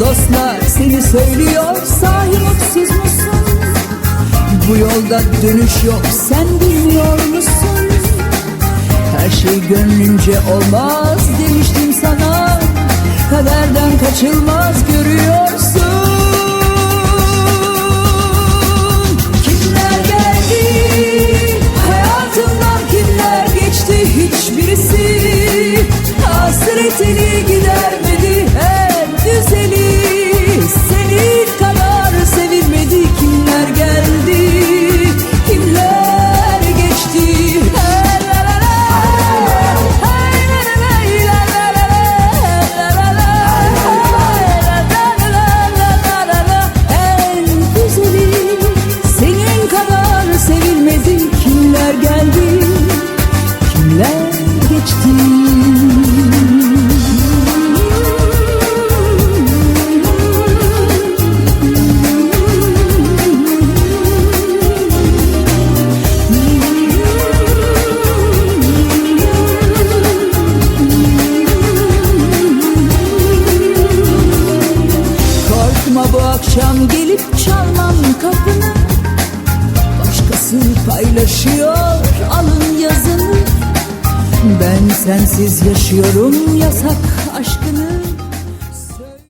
dostlar seni söylüyor Sahi mutsuz musun? Bu yolda dönüş yok sen bilmiyor musun? Her şey gönlünce olmaz demiştim sana. Kaderden kaçılmaz görüyorsun. Kimler geldi? Hayatımdan kimler geçti? Hiçbirisi. Hasretini gidermedi Korkma bu akşam gelip çalmam kapını. Başkası paylaşıyor alın yazını. Ben sensiz yaşıyorum yasak aşkını